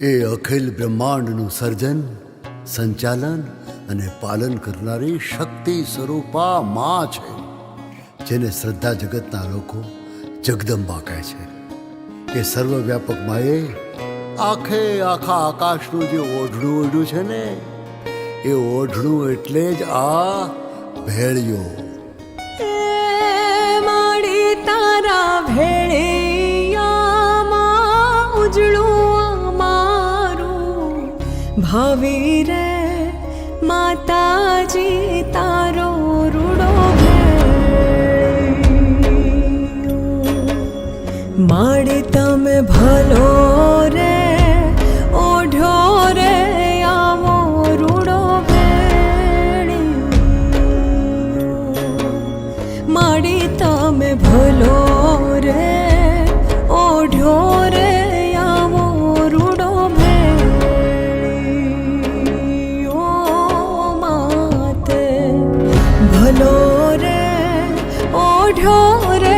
એ અખિલ બ્રહ્માંડનું સર્જન, સંચાલન અને પાલન કરનારી શક્તિ સ્વરૂપા માં છે, જેને શ્રદ્ધા જગતના લોકો જગદંબા કહે છે. એ સર્વવ્યાપક માએ આખે આખા આકાશનું જે ઓઢણું ઓઢ્યું છે ને, એ ઓઢણું એટલે જ આ ભેળિયો ભાવિ રે, માતાજી, તારો રૂડો. માડી તમે ભલો રે, ઓઢો રે, આવો રૂડો. માડી તમે ભલો માતે ભલો રે ઓઢો